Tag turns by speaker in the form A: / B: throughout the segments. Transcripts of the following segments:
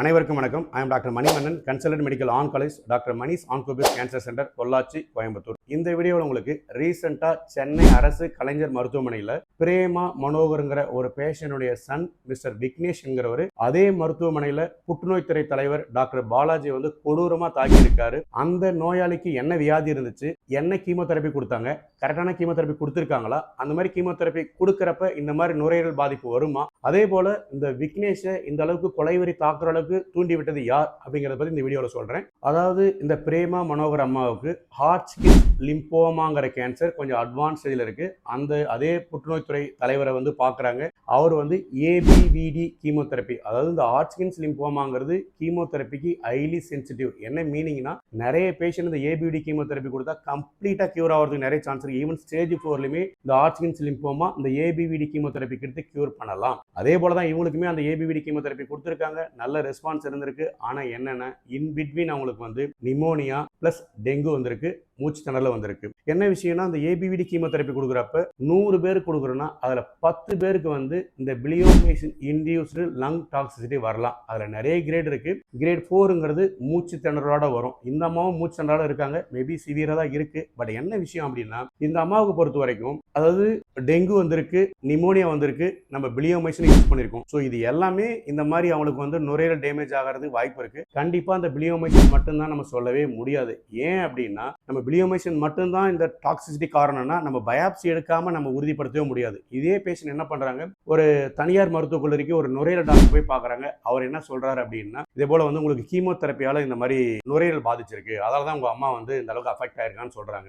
A: அனைவருக்கும் வணக்கம். I am doctor Manimannan consultant medical oncologist doctor Mani's ஆன்கோபிஸ் cancer centre Pollachi Coimbatore. இந்த வீடியோவில் உங்களுக்கு ரீசெண்டாக சென்னை அரசு கலைஞர் மருத்துவமனையில் பிரேமா மனோகருங்கிற ஒரு பேஷனுடைய சன் மிஸ்டர் விக்னேஷ்ங்கிறவர் அதே மருத்துவமனையில் புற்றுநோய் துறை தலைவர் டாக்டர் பாலாஜி வந்து கொடூரமாக தாக்கியிருக்காரு. அந்த நோயாளிக்கு என்ன வியாதி இருந்துச்சு என்ன கீமோதெரப்பி கொடுத்தாங்க கரெக்டான கீமோதெரப்பி கொடுத்துருக்காங்களா அந்த மாதிரி கீமோதெரப்பி கொடுக்குறப்ப இந்த மாதிரி நுரையீரல் பாதிப்பு வருமா? அதே போல இந்த விக்னேஷை இந்த அளவுக்கு கொலைவரி தாக்குற அளவுக்கு தூண்டிவிட்டது யார் அப்படிங்கிறத பற்றி இந்த வீடியோவில் சொல்கிறேன் அதாவது இந்த பிரேமா மனோகர் அம்மாவுக்கு ஹார்ட் ஸ்கின் லிம்போமாங்கிற கேன்சர் கொஞ்சம் அட்வான்ஸ் ஸ்டேஜில் இருக்குது அந்த அதே புற்றுநோய் துறை தலைவரை வந்து பார்க்குறாங்க. அவர் வந்து ஏபிவிடி கீமோதெரப்பி அதாவது இந்த ஆட்சிகின்ஸ் லிம்போமாங்கிறது கீமோதெரப்பிக்கு ஹைலி சென்சிட்டிவ் என்ன மீனிங்னா நிறைய பேஷண்ட் இந்த ஏபிவிடி கீமோதெரப்பி கொடுத்தா கம்ப்ளீட்டாக கியூர் ஆகிறதுக்கு நிறைய சான்ஸ் இருக்குது ஈவன் ஸ்டேஜ் ஃபோர்லையுமே இந்த ஆட்சிகின்ஸ் லிம்போமா இந்த ஏபிவிடி கீமோதெரப்பி எடுத்து கியூர் பண்ணலாம். அதே போல தான் இவங்களுக்குமே அந்த ஏபிவிடி கீமோதெரப்பி கொடுத்துருக்காங்க. நல்ல ரெஸ்பான்ஸ் இருந்திருக்கு. ஆனால் என்னென்ன இன் பிட்வீன் அவங்களுக்கு வந்து நிமோனியா ப்ளஸ் டெங்கு வந்திருக்கு. மூச்சு திணறல் வந்திருக்கு. என்ன விஷயம்னா அந்த ஏபிவிடி கீமோதெரப்பி கொடுக்குறப்ப நூறு பேர் கொடுக்குறோன்னா அதில் பத்து பேருக்கு வந்து இந்த பிளியோமேஷன் இன்டியூஸ்டு லங் டாக்ஸிசிட்டி வரலாம். அதில் நிறைய கிரேட் இருக்குது கிரேட் ஃபோருங்கிறது மூச்சு திணறலோட வரும். இந்த அம்மாவும் மூச்சு திணறலோட இருக்காங்க. மேபி சிவியராக தான் இருக்குது பட் என்ன விஷயம் அப்படின்னா இந்த அம்மாவுக்கு பொறுத்த வரைக்கும் அதாவது டெங்கு வந்திருக்கு நிமோனியா வந்திருக்கு நம்ம பிளியோமைசின் யூஸ் பண்ணியிருக்கோம் ஸோ இது எல்லாமே இந்த மாதிரி அவங்களுக்கு வந்து நுரையீரல் டேமேஜ் ஆகிறதுக்கு வாய்ப்பு இருக்குது கண்டிப்பாக அந்த பிளியோமைசின் மட்டும்தான் நம்ம சொல்லவே முடியாது. ஏன் அப்படின்னா நம்ம பிளியோமைசின் மட்டும்தான் இந்த டாக்ஸிசிட்டி காரணம்னா நம்ம பயாப்சி எடுக்காம நம்ம உறுதிப்படுத்தவே முடியாது. இதே பேஷண்ட் என்ன பண்றாங்க? ஒரு தனியார் மருத்துவக் கல்லூரிக்கு ஒரு நுரையீரல் டாக்டர் போய் பார்க்குறாங்க. அவர் என்ன சொல்றாரு அப்படின்னா இதே போல வந்து உங்களுக்கு கீமோதெரப்பியால இந்த மாதிரி நுரையீரல் பாதிச்சிருக்கு. அதனால தான் உங்க அம்மா வந்து இந்த அளவுக்கு அஃபெக்ட் ஆயிருக்கான்னு சொல்றாங்க.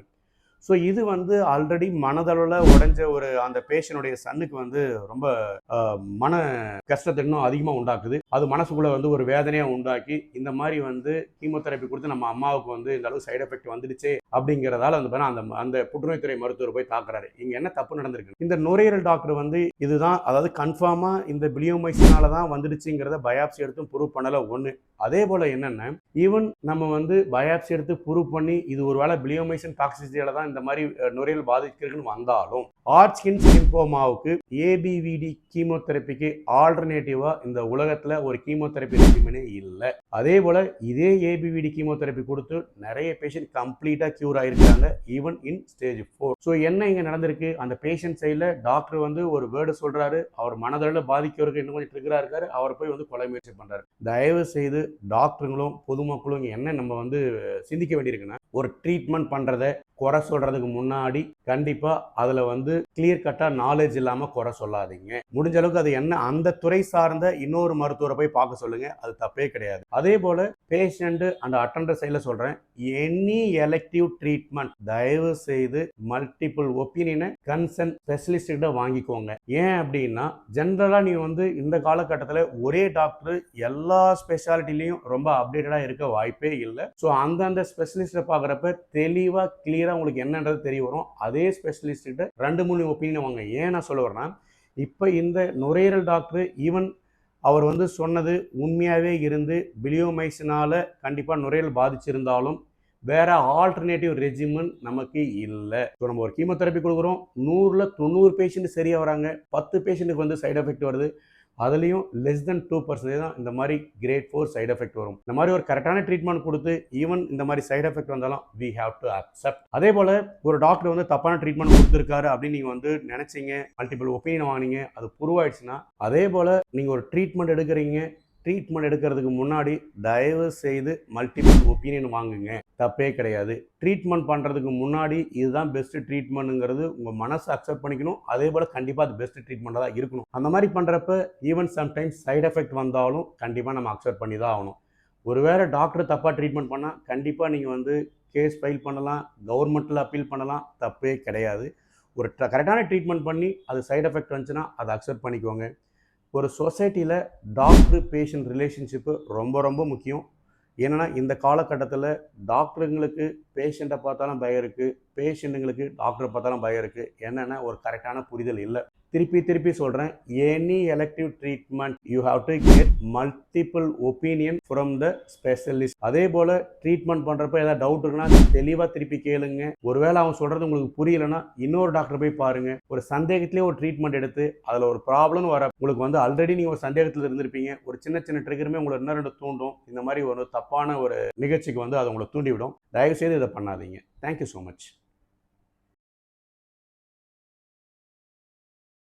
A: ஸோ இது வந்து ஆல்ரெடி மனதளவில் உடைஞ்ச ஒரு அந்த பேஷனுடைய சன்னுக்கு வந்து ரொம்ப மன கஷ்டத்தை இன்னும் அதிகமாக உண்டாக்குது. அது மனசுக்குள்ள வந்து ஒரு வேதனையை உண்டாக்கி இந்த மாதிரி வந்து கீமோதெரப்பி கொடுத்து நம்ம அம்மாவுக்கு வந்து இந்த அளவு சைடு எஃபெக்ட் வந்துடுச்சே அப்படிங்கிறதால அந்த பாரு அந்த அந்த புற்றுநோய் துறை மருத்துவர் போய் தாக்குறாரு. இங்கே என்ன தப்பு நடந்திருக்கு? இந்த நுரையீரல் டாக்டர் வந்து இதுதான் அதாவது கன்ஃபார்மாக இந்த பிளியோமைசினால தான் வந்துடுச்சுங்கிறத பயாப்சி எடுத்தும் ப்ரூவ் பண்ணலை ஒன்று அதே போல் என்னென்ன ஈவன் நம்ம வந்து பயாப்சி எடுத்து ப்ரூவ் பண்ணி இது ஒரு வேளை பிளியோமைசன் டாக்ஸிசிட்டியில தான் இந்த மாதிரி நுரையல் நுரையீரல் பாதிக்கிறதுன்னு வந்தாலும் ஆர்ச்கின்ஸ் சிம்போமாவுக்கு ஏபிவிடி கீமோதெரப்பிக்கு ஆல்டர்னேட்டிவாக இந்த உலகத்தில் ஒரு கீமோதெரப்பி ரெஜிமனே இல்லை. அதே போல் இதே ஏபிவிடி கீமோதெரப்பி கொடுத்து நிறைய பேஷண்ட் கம்ப்ளீட்டாக cure ஆகிருக்காங்க even in stage four so என்ன இங்கே நடந்திருக்கு? அந்த பேஷண்ட் சைடில் டாக்டர் வந்து ஒரு வேர்டு சொல்கிறாரு அவர் மனதளவில் பாதிக்கிறவருக்கு இன்னும் கொஞ்சம் ட்ரிகராக இருக்காரு அவர் போய் வந்து கொலை முயற்சி பண்ணுறாரு தயவு செய்து டாக்டருங்களும் பொதுமக்களும் என்ன நம்ம வந்து சிந்திக்க வேண்டியிருக்குன்னா ஒரு ட்ரீட்மெண்ட் பண்ணுறத குறை சொல்றதுக்கு முன்னாடி கண்டிப்பா அதுல வந்து கிளியர் கட்டா நாலேஜ் இல்லாம குறை சொல்லாதீங்க. முடிஞ்ச அளவுக்கு அது என்ன அந்த துறை சார்ந்த இன்னொரு மருத்துவரை போய் பார்க்க சொல்லுங்க அது தப்பே கிடையாது. அதே போல பேஷண்ட் அந்த அட்டண்டர் சைடில் சொல்றேன் எனி எலக்டிவ் ட்ரீட்மெண்ட் தயவு செய்து மல்டிபிள் ஒப்பீனியனை கன்சர்ன் ஸ்பெஷலிஸ்ட் கிட்ட வாங்கிக்கோங்க. ஏன் அப்படின்னா ஜென்ரலா நீ வந்து இந்த காலகட்டத்தில் ஒரே டாக்டர் எல்லா ஸ்பெஷாலிட்டிலையும் ரொம்ப அப்டேட்டடா இருக்க வாய்ப்பே இல்லை. ஸோ அந்தந்த ஸ்பெஷலிஸ்ட்டை பார்க்குறப்ப தெளிவா கிளியர் உங்களுக்கு என்னன்றது தெரிய வரும். அதே ஸ்பெஷலிஸ்ட் கிட்ட ரெண்டு மூணு ஒப்பீனியன் வாங்க ஏன் நான் சொல்ல வரேன்னா இப்போ இந்த நுரையீரல் டாக்டர் ஈவன் அவர் வந்து சொன்னது உண்மையாகவே இருந்து பிலியோமைசினால் கண்டிப்பாக நுரையீரல் பாதிச்சிருந்தாலும் வேற ஆல்டர்னேட்டிவ் ரெஜிமன் நமக்கு இல்லை. ஸோ நம்ம ஒரு கீமோதெரப்பி கொடுக்குறோம். நூறில் தொண்ணூறு பேஷண்ட் சரியாக வராங்க. பத்து பேஷண்ட்டுக்கு வந்து சைடு எஃபெக்ட் வருது. அதுலேயும் லெஸ் தென் டூ பர்சன்டேஜ் தான் இந்த மாதிரி கிரேட் ஃபோர் சைடு எஃபெக்ட் வரும். இந்த மாதிரி ஒரு கரெக்டான ட்ரீட்மெண்ட் கொடுத்து ஈவன் இந்த மாதிரி சைடு எஃபெக்ட் வந்தாலும் வி ஹாவ் டு அக்செப்ட் அதே போல் ஒரு டாக்டர் வந்து தப்பான ட்ரீட்மெண்ட் கொடுத்துருக்காரு அப்படின்னு நீங்கள் வந்து நினச்சிங்க மல்டிபிள் ஒப்பீனியன் வாங்கினீங்க அது புருவாயிடுச்சுன்னா அதே போல் நீங்கள் ஒரு ட்ரீட்மெண்ட் எடுக்கிறீங்க ட்ரீட்மெண்ட் எடுக்கிறதுக்கு முன்னாடி தயவு செய்து மல்டிபிள் ஒப்பீனியன் வாங்குங்க. தப்பே கிடையாது. ட்ரீட்மெண்ட் பண்ணுறதுக்கு முன்னாடி இதுதான் பெஸ்ட்டு ட்ரீட்மெண்ட்டுங்கிறது உங்கள் மனசை அக்செப்ட் பண்ணிக்கணும். அதே போல் கண்டிப்பாக அது பெஸ்ட் ட்ரீட்மெண்ட்டாக தான் இருக்கணும். அந்த மாதிரி பண்ணுறப்ப ஈவன் சம்டைம்ஸ் சைட் எஃபெக்ட் வந்தாலும் கண்டிப்பாக நம்ம அக்செப்ட் பண்ணி தான் ஆகணும். ஒருவேளை டாக்டர் தப்பாக ட்ரீட்மெண்ட் பண்ணால் கண்டிப்பாக நீங்கள் வந்து கேஸ் ஃபைல் பண்ணலாம் கவர்மெண்ட்டில் அப்பீல் பண்ணலாம் தப்பே கிடையாது. ஒரு கரெக்டான ட்ரீட்மெண்ட் பண்ணி அது சைட் எஃபெக்ட் வந்துச்சுன்னா அதை அக்செப்ட் பண்ணிக்கோங்க. ஒரு சொசைட்டியில் டாக்டர் பேஷண்ட் ரிலேஷன்ஷிப்பு ரொம்ப ரொம்ப முக்கியம். ஏன்னா இந்த காலகட்டத்தில் டாக்டருங்களுக்கு பேஷண்ட்டை பார்த்தாலும் பயம் இருக்குது பேஷண்ட்டுங்களுக்கு டாக்டரை பார்த்தாலும் பயம் இருக்குது என்னென்னா ஒரு கரெக்டான புரிதல் இல்லை. திருப்பி திருப்பி சொல்கிறேன் any elective treatment you have to get multiple opinion from the specialist அதே போல் ட்ரீட்மெண்ட் பண்ணுறப்ப ஏதாவது டவுட் இருக்குன்னா தெளிவாக திருப்பி கேளுங்க. ஒருவேளை அவன் சொல்கிறது உங்களுக்கு புரியலைன்னா இன்னொரு டாக்டர் போய் பாருங்க. ஒரு சந்தேகத்திலே ஒரு ட்ரீட்மெண்ட் எடுத்து அதில் ஒரு ப்ராப்ளம் வர உங்களுக்கு வந்து ஆல்ரெடி நீங்கள் ஒரு சந்தேகத்தில் இருந்திருப்பீங்க. ஒரு சின்ன சின்ன ட்ரிகருமே உங்களை இன்னும் ரெண்டு தூண்டும். இந்த மாதிரி ஒரு தப்பான ஒரு நிகழ்ச்சிக்கு வந்து அதை உங்களை தூண்டிவிடும். தயவுசெய்து இதை பண்ணாதீங்க. Thank you so much